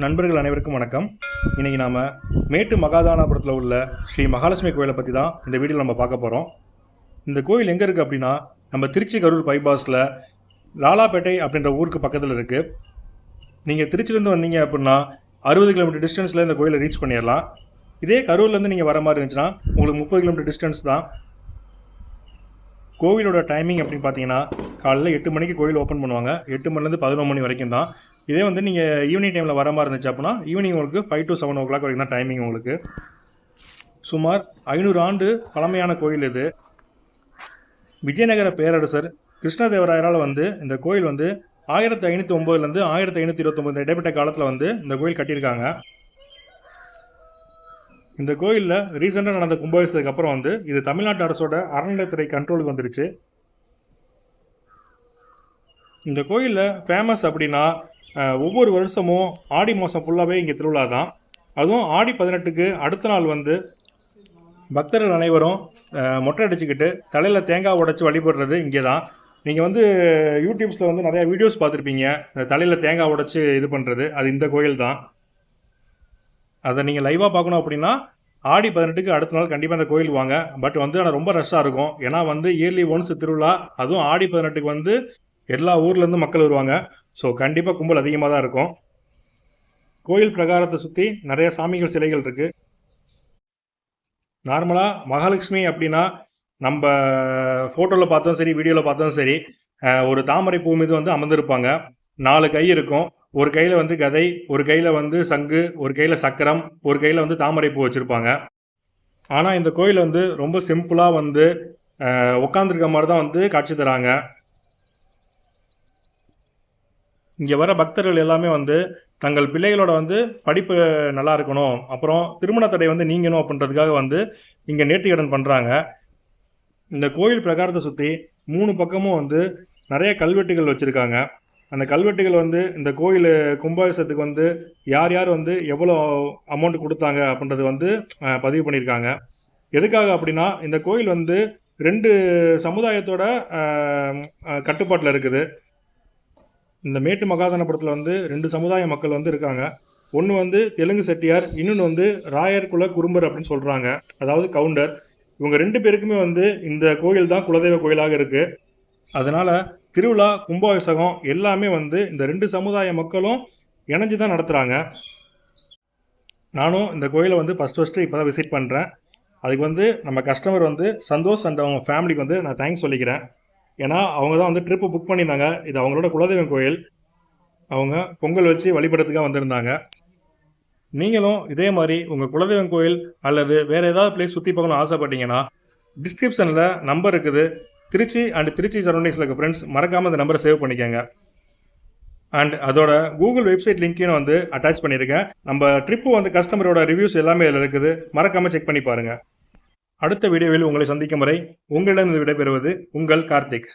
நண்பர்கள் அனைவருக்கும் வணக்கம். இன்றைக்கி நாம் மேட்டு மகாதானபுரத்தில் உள்ள ஸ்ரீ மகாலட்சுமி கோயிலை பற்றி தான் இந்த வீடியோவில் நம்ம பார்க்க போகிறோம் இந்த கோயில் எங்கே இருக்குது அப்படின்னா நம்ம திருச்சி கரூர் பைபாஸில் லாலாப்பேட்டை அப்படின்ற ஊருக்கு பக்கத்தில் இருக்குது நீங்கள் திருச்சிலேருந்து வந்தீங்க அப்படின்னா அறுபது கிலோமீட்டர் டிஸ்டன்ஸில் இந்த கோயிலை ரீச் பண்ணிடலாம். இதே கரூர்லேருந்து நீங்கள் வர மாதிரி இருந்துச்சுன்னா உங்களுக்கு முப்பது கிலோமீட்டர் டிஸ்டன்ஸ் தான். கோவிலோட டைமிங் அப்படின்னு பார்த்தீங்கன்னா காலையில் எட்டு மணிக்கு கோயில் ஓப்பன் பண்ணுவாங்க. எட்டு மணிலேருந்து பதினொன்று மணி வரைக்கும் தான். இதே வந்து நீங்கள் ஈவினிங் டைமில் வர மாதிரி இருந்துச்சு அப்படின்னா ஈவினிங் உங்களுக்கு five to seven o'clock வரைக்கும் தான் டைமிங் உங்களுக்கு. சுமார் ஐநூறு ஆண்டு பழமையான கோயில் இது. விஜயநகர பேரரசர் கிருஷ்ணதேவராயரால் வந்து இந்த கோயில் வந்து ஆயிரத்தி ஐநூற்றி ஒம்போதுலேருந்து ஆயிரத்தி ஐநூற்றி இருபத்தொம்பது இடைப்பட்ட காலத்தில் வந்து இந்த கோயில் கட்டியிருக்காங்க. இந்த கோயிலில் ரீசெண்டாக நடந்த கும்பாபிஷேகத்துக்கு அப்புறம் வந்து இது தமிழ்நாட்டு அரசோட அறநிலையத்துறை கண்ட்ரோலுக்கு வந்துருச்சு. இந்த கோயிலில் ஃபேமஸ் அப்படின்னா ஒவ்வொரு வருஷமும் ஆடி மாதம் ஃபுல்லாகவே இங்கே திருவிழா தான். அதுவும் ஆடி பதினெட்டுக்கு அடுத்த நாள் வந்து பக்தர்கள் அனைவரும் மொட்டை அடிச்சுக்கிட்டு தலையில் தேங்காய் உடச்சி வழிபடுறது இங்கே தான். நீங்கள் வந்து யூடியூப்ஸில் வந்து நிறையா வீடியோஸ் பார்த்துருப்பீங்க. தலையில் தேங்காய் உடச்சி இது பண்ணுறது அது இந்த கோயில் தான். அதை நீங்கள் லைவாக பார்க்கணும் அப்படின்னா ஆடி பதினெட்டுக்கு அடுத்த நாள் கண்டிப்பாக அந்த கோயில் வாங்க. பட் வந்து ஆனால் ரொம்ப ரஷ்ஷாக இருக்கும். ஏன்னா வந்து இயர்லி ஒன்ஸ் திருவிழா அதுவும் ஆடி பதினெட்டுக்கு வந்து எல்லா ஊர்லேருந்து மக்கள் வருவாங்க. ஸோ கண்டிப்பாக கும்பல் அதிகமாக தான் இருக்கும். கோயில் பிரகாரத்தை சுற்றி நிறைய சாமிகள் சிலைகள் இருக்குது நார்மலாக மகாலட்சுமி அப்படின்னா நம்ம ஃபோட்டோவில் பார்த்தோம் சரி வீடியோவில் பார்த்தோம் சரி ஒரு தாமரை பூ மீது வந்து அமர்ந்திருப்பாங்க. நாலு கை இருக்கும். ஒரு கையில் வந்து கதை ஒரு கையில் வந்து சங்கு ஒரு கையில் சக்கரம் ஒரு கையில் வந்து தாமரை பூ வச்சுருப்பாங்க. ஆனால் இந்த கோயில் வந்து ரொம்ப சிம்பிளாக வந்து உட்காந்துருக்க மாதிரி தான் வந்து காட்சி தராங்க. இங்கே வர பக்தர்கள் எல்லாமே வந்து தங்கள் பிள்ளைகளோட வந்து படிப்பு நல்லா இருக்கணும். அப்புறம் திருமண தடை வந்து நீங்கணும் அப்படின்றதுக்காக வந்து இங்கே நேர்த்திக்கடன் பண்ணுறாங்க இந்த கோயில் பிரகாரத்தை சுற்றி மூணு பக்கமும் வந்து நிறைய கல்வெட்டுகள் வச்சுருக்காங்க. அந்த கல்வெட்டுகள் வந்து இந்த கோயில் கும்பாபிஷேகத்துக்கு வந்து யார் யார் வந்து எவ்வளோ அமௌண்ட் கொடுத்தாங்க அப்படின்றது வந்து பதிவு பண்ணியிருக்காங்க. எதுக்காக அப்படின்னா இந்த கோயில் வந்து ரெண்டு சமுதாயத்தோட கட்டுப்பாட்டில் இருக்குது. இந்த மேட்டு மகாதானபுரத்தில் வந்து ரெண்டு சமுதாய மக்கள் வந்து இருக்காங்க. ஒன்று வந்து தெலுங்கு செட்டியார் இன்னொன்று வந்து ராயர் குல குறும்பர் அப்படின்னு சொல்கிறாங்க அதாவது கவுண்டர். இவங்க ரெண்டு பேருக்குமே வந்து இந்த கோயில் தான் குலதெய்வ கோயிலாக இருக்குது அதனால் திருவிழா கும்பாபிஷேகம் எல்லாமே வந்து இந்த ரெண்டு சமுதாய மக்களும் இணைஞ்சு தான் நடத்துகிறாங்க நானும் இந்த கோயிலை வந்து ஃபஸ்ட் ஃபஸ்ட்டு இப்போ தான் விசிட் பண்ணுறேன் அதுக்கு வந்து நம்ம கஸ்டமர் வந்து சந்தோஷ் அண்ட் அவங்க ஃபேமிலிக்கு வந்து நான் தேங்க்ஸ் சொல்லிக்கிறேன். ஏன்னா அவங்க தான் வந்து ட்ரிப்பு புக் பண்ணியிருந்தாங்க. இது அவங்களோட குலதெய்வம் கோயில். அவங்க பொங்கல் வச்சு வழிபடுறதுக்காக வந்திருந்தாங்க. நீங்களும் இதே மாதிரி உங்கள் குலதெய்வம் கோயில் அல்லது வேறு ஏதாவது பிளேஸ் சுற்றி பார்க்கணும்னு ஆசைப்பட்டீங்கன்னா டிஸ்கிரிப்ஷனில் நம்பர் இருக்குது. திருச்சி அண்ட் திருச்சி சரௌண்டிங்ஸில் இருக்க ஃப்ரெண்ட்ஸ் மறக்காமல் இந்த நம்பரை சேவ் பண்ணிக்கோங்க. அண்ட் அதோட கூகுள் வெப்சைட் லிங்க்கையும் வந்து அட்டாச் பண்ணியிருக்கேன். நம்ம ட்ரிப்பு வந்து கஸ்டமரோட ரிவ்யூஸ் எல்லாமே இதில் இருக்குது. மறக்காமல் செக் பண்ணி பாருங்கள் அடுத்த வீடியோவில் உங்களை சந்திக்கும் வரை உங்களிடம் விடைபெறுவது உங்கள் கார்த்திக்.